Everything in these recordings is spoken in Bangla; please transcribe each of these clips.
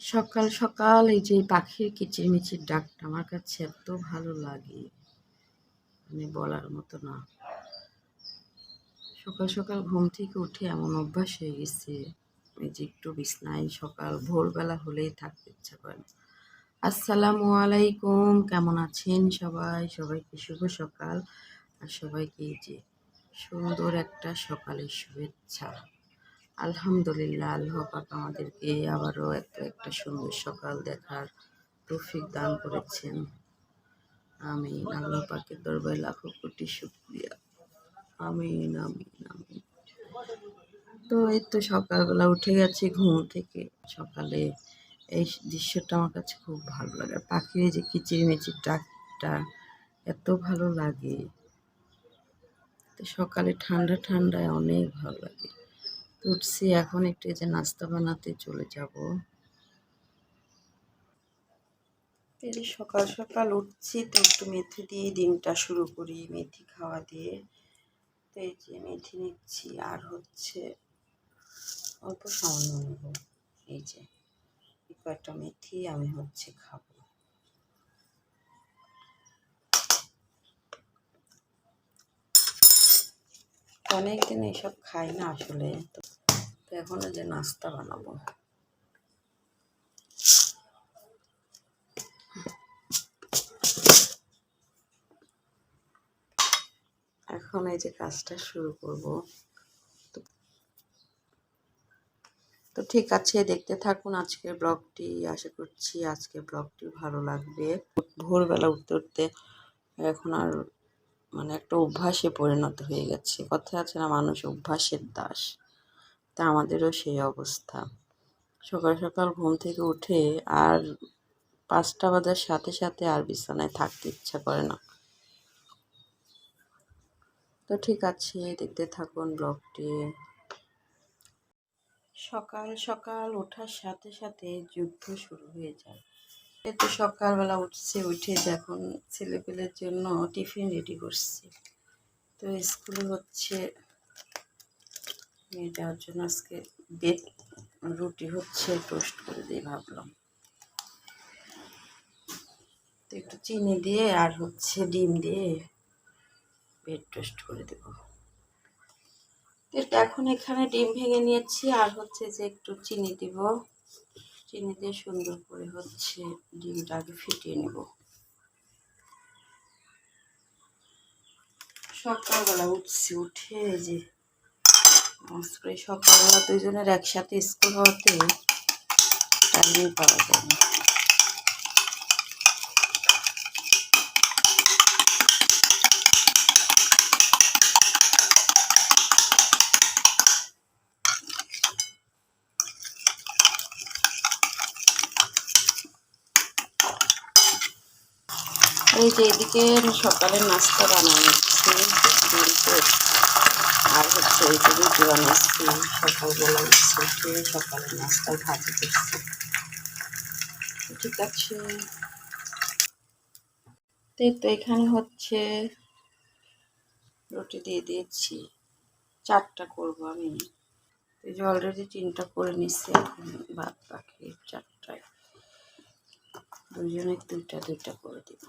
সকাল সকাল এই যে পাখির কিচিরমিচির ডাকটা আমার কাছে এত ভালো লাগে। মানে বলার মতো না। সকাল সকাল ঘুম থেকে উঠে এমন অভ্যাস হয়ে গেছে। এই যে একটু বিছনায় সকাল ভোরবেলা হলেই থাকতে ইচ্ছা করে। আসসালামু আলাইকুম, কেমন আছেন সবাই? সবাইকে শুভ সকাল। আর সবাইকে এই যে সুন্দর একটা সকালের শুভেচ্ছা। আলহামদুলিল্লাহ, আল্লাহ পাক আমাদেরকে আবারও এত একটা সুন্দর সকাল দেখার তৌফিক দান করেছেন। আমি আল্লাহ পাকের দরবারে লাখো কোটি শুক্রিয়া। আমিন আমিন আমিন। তো এই তো সকালবেলা উঠে গেছি ঘুম থেকে। সকালে এই দৃশ্যটা আমার কাছে খুব ভালো লাগে। পাখির যে কিচিরমিচির ডাকটা এত ভালো লাগে। তো সকালে ঠান্ডা, ঠান্ডায় অনেক ভালো লাগে। উঠছি, এখন একটু যে নাস্তা বানাতে চলে যাব। এই সকাল সকাল উঠছি, তো একটু মেথি দিয়ে দিনটা শুরু করি, মেথি খাওয়া দিয়ে। তো এই যে মেথি নিচ্ছি, আর হচ্ছে অল্প সামান্য নেব। এই যে কয়েকটা মেথি আমি হচ্ছে খাব। অনেকদিন এইসব খাই না আসলে। তো এখন যে নাস্তা বানাবো। এখন এই যে কাজটা শুরু করব। তো ঠিক আছে, দেখতে থাকুন আজকের ব্লগটি। আশা করছি আজকের ব্লগটি ভালো লাগবে। ভোরবেলা উঠতে উঠতে এখন আর মানে একটা অভ্যাসে পরিণত হয়ে গেছে। কথা আছে না, মানুষ অভ্যাসের দাস। তা আমাদেরও সেই অবস্থা। সকাল সকাল ঘুম থেকে উঠে আর পাঁচটা বাজার সাথে সাথে আর বিছানায় থাকতে ইচ্ছা করে না। তো ঠিক আছে, দেখতে থাকুন ব্লগটি। সকাল সকাল ওঠার সাথে সাথে যুদ্ধ শুরু হয়ে যায়। তো সকালবেলা উঠছে, উঠে যখন ছেলেপেলের জন্য টিফিন রেডি করছি। তো স্কুলে হচ্ছে যাওয়ার জন্য আজকে বেড রুটি হচ্ছে, টোস্ট করে দিয়ে ভাবলাম। তো একটু চিনি দিয়ে আর হচ্ছে ডিম দিয়ে বেড টোস্ট করে দেব। এখন এখানে ডিম ভেঙে নিয়েছি আর হচ্ছে যে একটু চিনি দিব। চিনি দিয়ে সুন্দর করে হচ্ছে ডিমটা আগে ফিটিয়ে নেব। সকালবেলা উঠছি, উঠে যে সকালবেলা দুজনের একসাথে স্কুল হওয়াতে টাইমই পাওয়া যায়। না এই যে এদিকে সকালের নাস্তা বানানো হচ্ছে এই যে রুটি বানাচ্ছি সকালবেলা উঠে সকালের নাস্তা ভাজি করছি ঠিক আছে তো এখানে হচ্ছে রুটি দিয়ে দিয়েছি। চারটা করব আমি। এই যে অলরেডি তিনটা করে নিচ্ছি ভাত বাকি চারটায়। দুজনে দুইটা দুইটা করে দিব।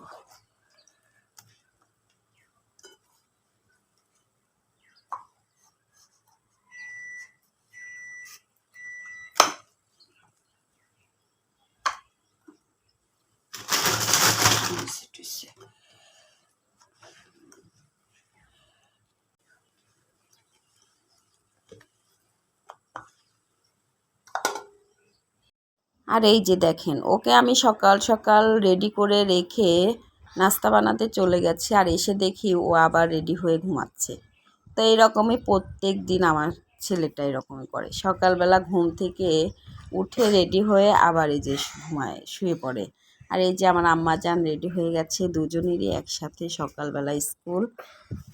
আর এই যে দেখেন, ওকে আমি সকাল সকাল রেডি করে রেখে নাস্তা বানাতে চলে গেছি আর এসে দেখি ও আবার রেডি হয়ে ঘুমাচ্ছে। তো এইরকমই প্রত্যেক দিন আমার ছেলেটা এরকমই করে। সকালবেলা ঘুম থেকে উঠে রেডি হয়ে আবার এই যে ঘুমায়, শুয়ে পড়ে। আর এই যে আমার আম্মা যান রেডি হয়ে গেছে, দুজনেরই একসাথে সকালবেলা স্কুল।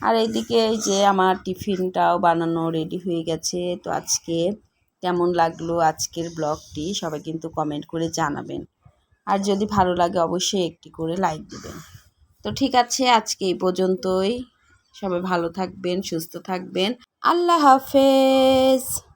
আর এইদিকে এই যে আমার টিফিনটাও বানানো রেডি হয়ে গেছে। তো আজকে কেমন লাগল আজকের ব্লগটি সবাই কিন্তু কমেন্ট করে জানাবেন। আর যদি ভালো লাগে অবশ্যই একটি করে লাইক দেবেন। তো ঠিক আছে, আজকে এই পর্যন্তই। সবাই ভালো থাকবেন, সুস্থ থাকবেন। আল্লাহ হাফেজ।